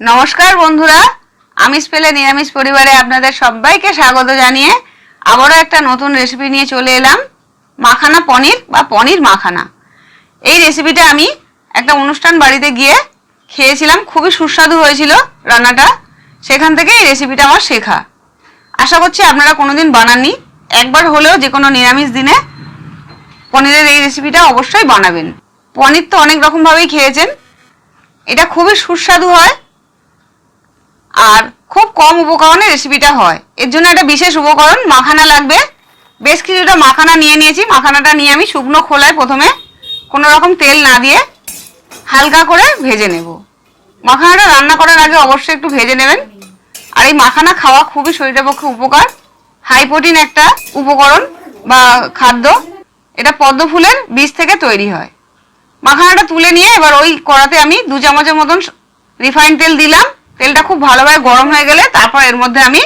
নমস্কার বন্ধুরা আমিষ পেলে নিরামিষ পরিবারে আপনাদের সবাইকে স্বাগত জানিয়ে আবারও একটা নতুন রেসিপি নিয়ে চলে এলাম, মাখানা পনির বা পনির মাখানা। এই রেসিপিটা আমি একটা অনুষ্ঠান বাড়িতে গিয়ে খেয়েছিলাম, খুবই সুস্বাদু হয়েছিল রান্নাটা। সেখান থেকে এই রেসিপিটা আমার শেখা। আশা করছি আপনারা কোনোদিন বানাননি, একবার হলেও যে কোনো নিরামিষ দিনে পনিরের এই রেসিপিটা অবশ্যই বানাবেন। পনির তো অনেক রকমভাবেই খেয়েছেন, এটা খুবই সুস্বাদু হয় আর খুব কম উপকরণে রেসিপিটা হয়। এর জন্য একটা বিশেষ উপকরণ, মাখানা লাগবে। বেশ কিছুটা মাখানা নিয়ে নিয়েছি। মাখানাটা নিয়ে আমি শুকনো খোলায় প্রথমে কোনো রকম তেল না দিয়ে হালকা করে ভেজে নেব। মাখানাটা রান্না করার আগে অবশ্যই একটু ভেজে নেবেন। আর এই মাখানা খাওয়া খুবই শরীরের পক্ষে উপকার। হাই প্রোটিন একটা উপকরণ বা খাদ্য। এটা পদ্ম ফুলের বীজ থেকে তৈরি হয়। মাখানাটা তুলে নিয়ে এবার ওই কড়াতে আমি দু চামচের মতন রিফাইন তেল দিলাম। তেলটা খুব ভালোভাবে গরম হয়ে গেলে তারপর এর মধ্যে আমি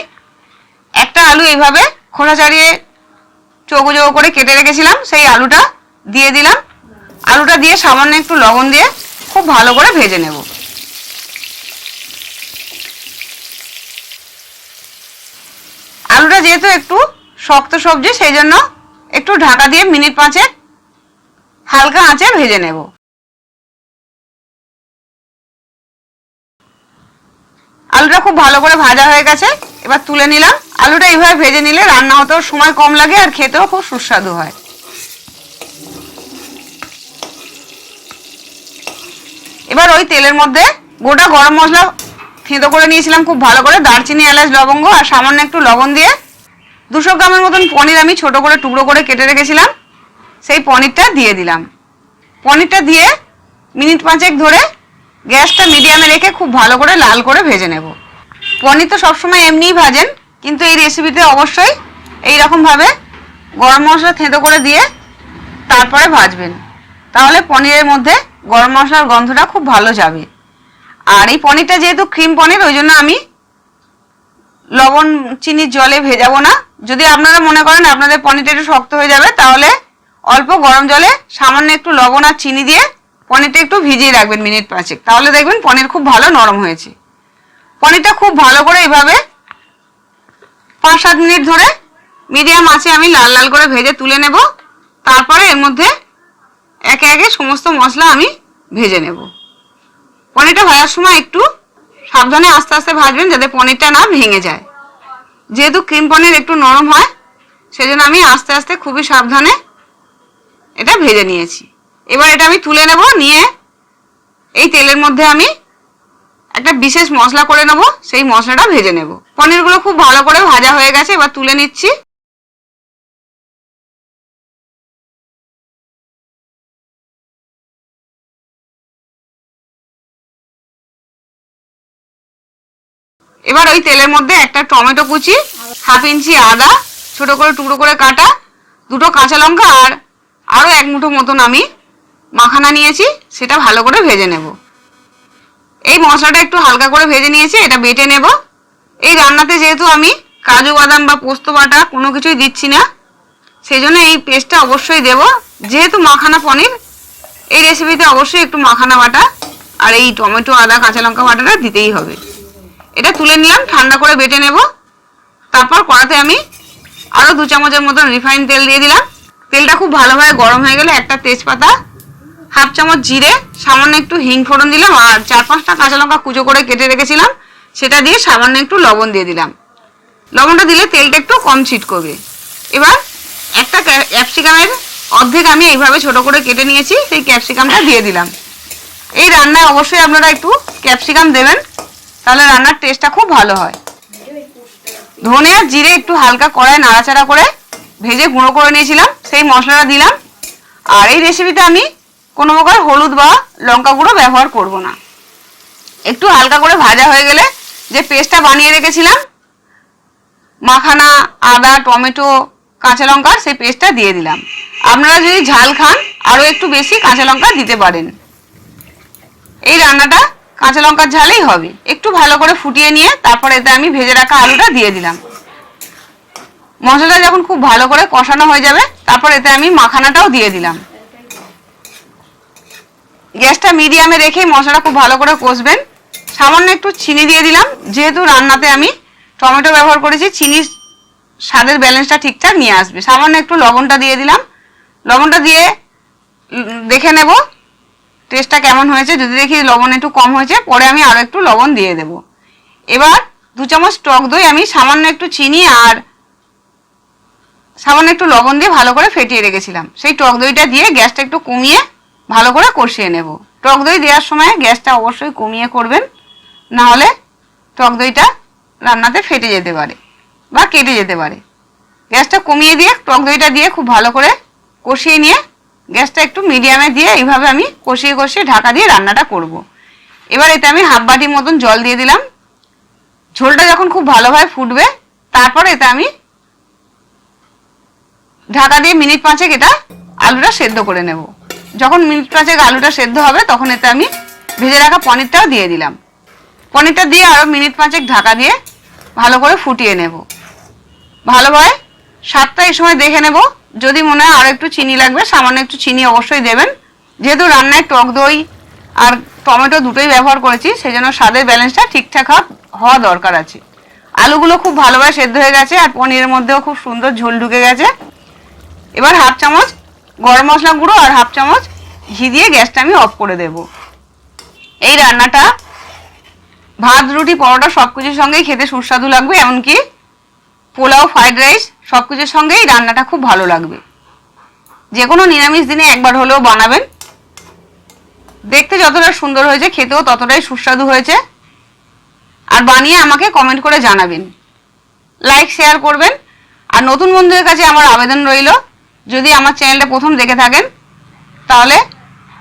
একটা আলু এইভাবে খোসা ছাড়িয়ে চৌকো চৌকো করে কেটে রেখেছিলাম, সেই আলুটা দিয়ে দিলাম। আলুটা দিয়ে সামান্য একটু লবণ দিয়ে খুব ভালো করে ভেজে নেব। আলুটা যেহেতু একটু শক্ত সবজি, সেই জন্য একটু ঢাকা দিয়ে মিনিট পাঁচে হালকা আঁচে ভেজে নেব। আলুটা খুব ভালো করে ভাজা হয়ে গেছে। এবার তুলে নিলাম। আলুটা এইভাবে ভেজে নিলে রান্না হতেও সময় কম লাগে আর খেতেও খুব সুস্বাদু হয়। এবার ওই তেলের মধ্যে গোটা গরম মশলা থেঁতো করে নিয়েছিলাম খুব ভালো করে। দারচিনি, এলাচ, লবঙ্গ আর সামান্য একটু লবণ দিয়ে। দুশো গ্রামের মতন পনির আমি ছোট করে টুকরো করে কেটে রেখেছিলাম। সেই পনিরটা দিয়ে দিলাম। পনিরটা দিয়ে মিনিট পাঁচেক ধরে গ্যাসটা মিডিয়ামে রেখে খুব ভালো করে লাল করে ভেজে নেব। পনির তো সবসময় এমনিই ভাজেন, কিন্তু এই রেসিপিতে অবশ্যই এই রকমভাবে গরম মশলা থেঁতো করে দিয়ে তারপরে ভাজবেন। তাহলে পনিরের মধ্যে গরম মশলার গন্ধটা খুব ভালো যাবে। আর এই পনিরটা যেহেতু ক্রিম পনির, ওই জন্য আমি লবণ, চিনির জলে ভেজাবো না। যদি আপনারা মনে করেন আপনাদের পনিরটা একটু শক্ত হয়ে যাবে, তাহলে অল্প গরম জলে সামান্য একটু লবণ আর চিনি দিয়ে পনিরটা একটু ভিজিয়ে রাখবেন মিনিট পাঁচেক। তাহলে দেখবেন পনির খুব ভালো নরম হয়েছে। পনিরটা খুব ভালো করে এইভাবে পাঁচ সাত মিনিট ধরে মিডিয়াম আছে আমি লাল লাল করে ভেজে তুলে নেব। তারপরে এর মধ্যে একে একে সমস্ত মশলা আমি ভেজে নেব। পনিরটা ভাজার সময় একটু সাবধানে আস্তে আস্তে ভাজবেন যাতে পনিরটা না ভেঙে যায়। যেহেতু ক্রিম পনির একটু নরম হয়, সেজন্য আমি আস্তে আস্তে খুবই সাবধানে এটা ভেজে নিয়েছি। এবার এটা আমি তুলে নেব, নিয়ে এই তেলের মধ্যে আমি একটা বিশেষ মশলা করে নেব, সেই মশলাটা ভেজে নেব। পনিরগুলো খুব ভালো করে ভাজা হয়ে গেছে, এবার তুলে নিচ্ছি। এবার ওই তেলের মধ্যে একটা টমেটো কুচি, হাফ ইঞ্চি আদা, ছোট করে টুকরো করে কাটা, দুটো কাঁচা লঙ্কা আর আরও এক মুঠো মতন আমি মাখানা নিয়েছি, সেটা ভালো করে ভেজে নেব। এই মশলাটা একটু হালকা করে ভেজে নিয়েছি, এটা বেটে নেব। এই রান্নাতে যেহেতু আমি কাজু বাদাম বা পোস্ত বাটা কোনো কিছুই দিচ্ছি না সেই জন্য এই পেস্টটা অবশ্যই দেব। যেহেতু মাখানা পনির, এই রেসিপিতে অবশ্যই একটু মাখানা বাটা আর এই টমেটো, আদা, কাঁচা লঙ্কা বাটাটা দিতেই হবে। এটা তুলে নিলাম, ঠান্ডা করে বেটে নেব। তারপর কড়াতে আমি আরও দু চামচের মতন রিফাইন তেল দিয়ে দিলাম। তেলটা খুব ভালোভাবে গরম হয়ে গেলে একটা তেজপাতা হাফ চামচ জিরে, সামান্য একটু হিং ফোড়ন দিলাম, আর চার পাঁচটা কাঁচা লঙ্কা কুচো করে কেটে রেখেছিলাম। সেটা দিয়ে সামান্য একটু লবণ দিয়ে দিলাম। লবণটা দিলে তেলটা একটু কম ছিট করবে। এবার একটা ক্যাপসিকামের অর্ধেক আমি এইভাবে ছোট করে কেটে নিয়েছি, সেই ক্যাপসিকামটা দিয়ে দিলাম। এই রান্নায় অবশ্যই আপনারা একটু ক্যাপসিকাম দেবেন, তাহলে রান্নার টেস্টটা খুব ভালো হয়। ধনে আর জিরে একটু হালকা কড়ায় নাড়াচাড়া করে ভেজে গুঁড়ো করে নিয়েছিলাম, সেই মশলাটা দিলাম। আর এই রেসিপিতে আমি কোনো প্রকার হলুদ বা লঙ্কা গুঁড়ো ব্যবহার করব না। একটু হালকা করে ভাজা হয়ে গেলে যে পেস্টটা বানিয়ে রেখেছিলাম, মাখানা, আদা, টমেটো, কাঁচা লঙ্কার সেই পেস্টটা দিয়ে দিলাম। আপনারা যদি ঝাল খান, আরও একটু বেশি কাঁচা লঙ্কা দিতে পারেন। এই রান্নাটা কাঁচা লঙ্কার ঝালেই হবে। একটু ভালো করে ফুটিয়ে নিয়ে তারপরে এতে আমি ভেজে রাখা আলুটা দিয়ে দিলাম। মশলাটা যখন খুব ভালো করে কষানো হয়ে যাবে, তারপর এতে আমি মাখানাটাও দিয়ে দিলাম। গ্যাসটা মিডিয়ামে রেখে মশলাটা খুব ভালো করে কষবেন। সামান্য একটু চিনি দিয়ে দিলাম। যেহেতু রান্নাতে আমি টমেটো ব্যবহার করেছি চিনি স্বাদের ব্যালেন্সটা ঠিকঠাক নিয়ে আসবে। সামান্য একটু লবণটা দিয়ে দিলাম। লবণটা দিয়ে দেখে নেব টেস্টটা কেমন হয়েছে। যদি দেখি লবণ একটু কম হয়েছে, পরে আমি আরও একটু লবণ দিয়ে দেব। এবার দু চামচ টক দই আমি সামান্য একটু চিনি আর সামান্য একটু লবণ দিয়ে ভালো করে ফেটিয়ে রেখেছিলাম। সেই টক দইটা দিয়ে গ্যাসটা একটু কমিয়ে ভালো করে কষিয়ে নেব। টক দই দেওয়ার সময় গ্যাসটা অবশ্যই কমিয়ে করবেন। না হলে টক দইটা রান্নাতে ফেটে যেতে পারে বা কেটে যেতে পারে। গ্যাসটা কমিয়ে দিয়ে, টক দইটা দিয়ে খুব ভালো করে কষিয়ে নিয়ে গ্যাসটা একটু মিডিয়ামে দিয়ে এইভাবে আমি কষিয়ে কষিয়ে ঢাকা দিয়ে রান্নাটা করব। এবার এতে আমি হাফ বাটি মতন জল দিয়ে দিলাম। ঝোলটা যখন খুব ভালোভাবে ফুটবে, তারপর এতে আমি ঢাকা দিয়ে মিনিট পাঁচেক এটা আলুটা সেদ্ধ করে নেব। যখন মিনিট পাঁচেক আলুটা সেদ্ধ হবে, তখন এতে আমি ভেজে রাখা পনিরটাও দিয়ে দিলাম। পনিরটা দিয়ে আরও মিনিট পাঁচেক ঢাকা দিয়ে ভালো করে ফুটিয়ে নেব। ভালোভাবে স্বাদটা এই সময় দেখে নেব। যদি মনে হয় আরও একটু চিনি লাগবে, সামান্য একটু চিনি অবশ্যই দেবেন। যেহেতু রান্নায় টক দই আর টমেটো দুটোই ব্যবহার করেছি সেই জন্য স্বাদের ব্যালেন্সটা ঠিকঠাক হওয়া- দরকার আছে। আলুগুলো খুব ভালোভাবে সেদ্ধ হয়ে গেছে আর পনিরের মধ্যেও খুব সুন্দর ঝোল ঢুকে গেছে। এবার হাফ চামচ গরম মশলা গুঁড়ো আর হাফ চামচ ঘি দিয়ে গ্যাসটা আমি অফ করে দেব। এই রান্নাটা, ভাত, রুটি, পরোটা সব কিছুর সঙ্গেই খেতে সুস্বাদু লাগবে, এমনকি পোলাও, ফ্রাইড রাইস সব কিছুর সঙ্গেই রান্নাটা খুব ভালো লাগবে। যে কোনো নিরামিষ দিনে একবার হলেও বানাবেন। দেখতে যতটা সুন্দর হয়েছে, খেতেও ততটাই সুস্বাদু হয়েছে। আর বানিয়ে আমাকে কমেন্ট করে জানাবেন। লাইক শেয়ার করবেন। আর নতুন বন্ধুদের কাছে আমার আবেদন রইল। যদি আমার চ্যানেলটা প্রথম দেখে থাকেন, তাহলে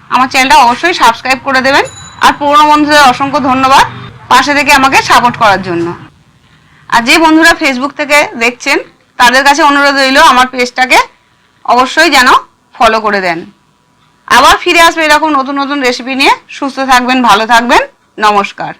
আমার চ্যানেলটা অবশ্যই সাবস্ক্রাইব করে দেবেন। আর পুরনো বন্ধুদের অসংখ্য ধন্যবাদ পাশে থেকে আমাকে সাপোর্ট করার জন্য। আর যে বন্ধুরা ফেসবুক থেকে দেখছেন, তাদের কাছে অনুরোধ রইল আমার পেজটাকে অবশ্যই যেন ফলো করে দেন। আবার ফিরে আসবে এরকম নতুন নতুন রেসিপি নিয়ে। সুস্থ থাকবেন, ভালো থাকবেন। নমস্কার।